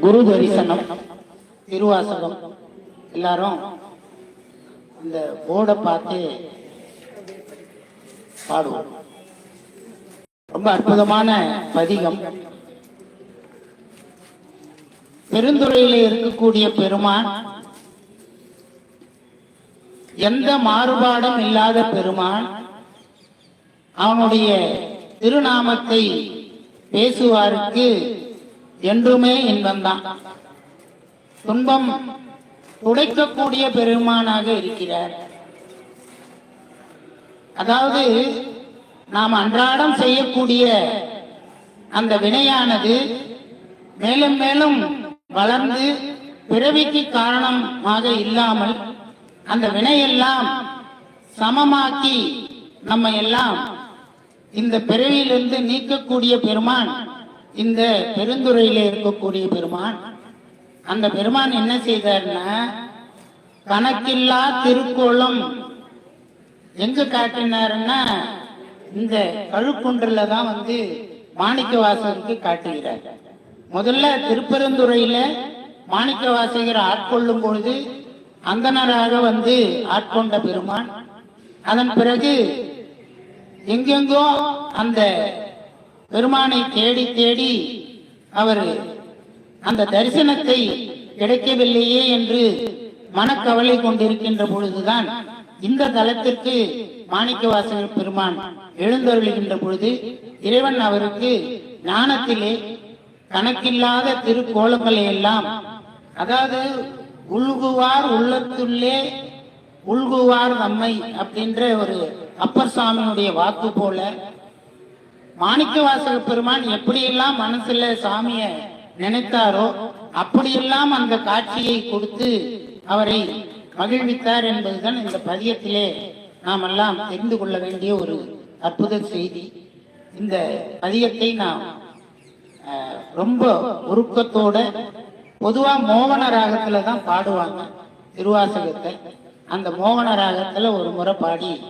குரு தரிசனம் திருவாசகம். எல்லாரும் இந்த போர்டை பார்த்து பாடுவோம். ரொம்ப அற்புதமான பதிகம். பெருந்துறையில இருக்கக்கூடிய பெருமான் எந்த மாறுபாடும் இல்லாத பெருமான் அவனுடைய திருநாமத்தை பேசுவாருக்கு என்றுமே இன்பம்தான். துன்பம் துடைக்கக்கூடிய பெருமானாக இருக்கிறார். அதாவது நாம் அன்றாடம் செய்யக்கூடிய அந்த வினையானது மேலும் மேலும் வளர்ந்து பிறவிக்கு காரணமாக இல்லாமல் அந்த வினையெல்லாம் சமமாக்கி நம்ம எல்லாம் இந்த பிறவியிலிருந்து நீக்கக்கூடிய பெருமான் இந்த பெருந்துறையில இருக்கக்கூடிய பெருமான் அந்த பெருமான் என்ன செய்தார்னா கணக்கில்லா திருக்கோளம். எங்க காட்டினாருன்னா இந்த கழுக்குன்றுல தான் வந்து மாணிக்க வாசகருக்கு காட்டுகிறார். முதல்ல திருப்பெருந்துறையில மாணிக்க வாசகர் ஆட்கொள்ளும் பொழுது அந்தனராக வந்து ஆட்கொண்ட பெருமான். அதன் பிறகு எங்கெங்கோ அந்த பெருமானை தேடி தேடி அவர் அந்த தரிசனத்தை கிடைக்கவில்லையே என்று மனக்கவலை கொண்டிருக்கின்ற பொழுதுதான் இந்த தலத்திற்கு மாணிக்க வாசகர் பெருமான் எழுந்தருளுகின்ற பொழுது இறைவன் அவருக்கு ஞானத்திலே கணக்கில்லாத திருக்கோலங்களை எல்லாம் அதாவது உள்குவார் உள்ளத்துள்ளே உள்குவார் நம்மை அப்படின்ற ஒரு அப்பர் சாமியுடைய வாக்கு போல மாணிக்கவாசக பெருமான் எப்படியெல்லாம் மனசுல சாமிய நினைத்தாரோ அப்படியெல்லாம் அந்த காட்சியை கொடுத்து அவரை மகிழ்வித்தார் என்பதுதான் இந்த பதியத்திலே நாம் எல்லாம் தெரிந்து கொள்ள வேண்டிய ஒரு அற்புத செய்தி. இந்த பதியத்தை நாம் ரொம்ப உருக்கத்தோட பொதுவா மோகன ராகத்துல தான் பாடுவாங்க திருவாசகத்தை. அந்த மோகன ராகத்துல ஒரு முறை பாடி